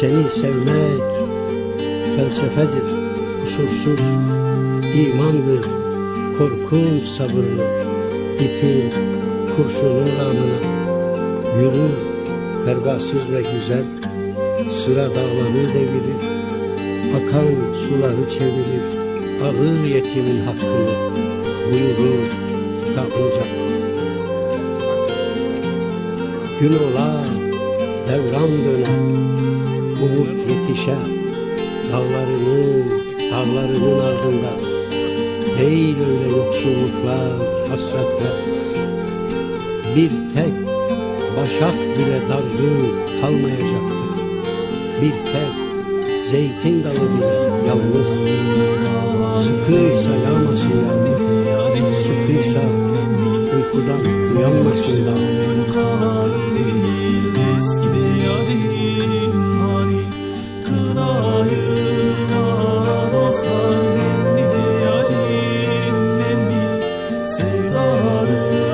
Seni sevmek felsefedir, kusursuz imandır, korkunç sabırlı, ipin, kurşunun ramına, yürür, pervasız ve güzel, sıra dağları devirir, akan suları çevirir, alır yetimin hakkını, buyurur kitabınca. Gün ola, devran döner, umut yetişer, dağlarının, dağlarının ardında. Değil öyle yoksulluklar, hasretler. Bir tek başak bile dargın kalmayacaktır. Bir tek zeytin dalı bile yalnız. Sıkıysa yağmasın yani. Sıkıysa uykudan uyanmasın da. Lord.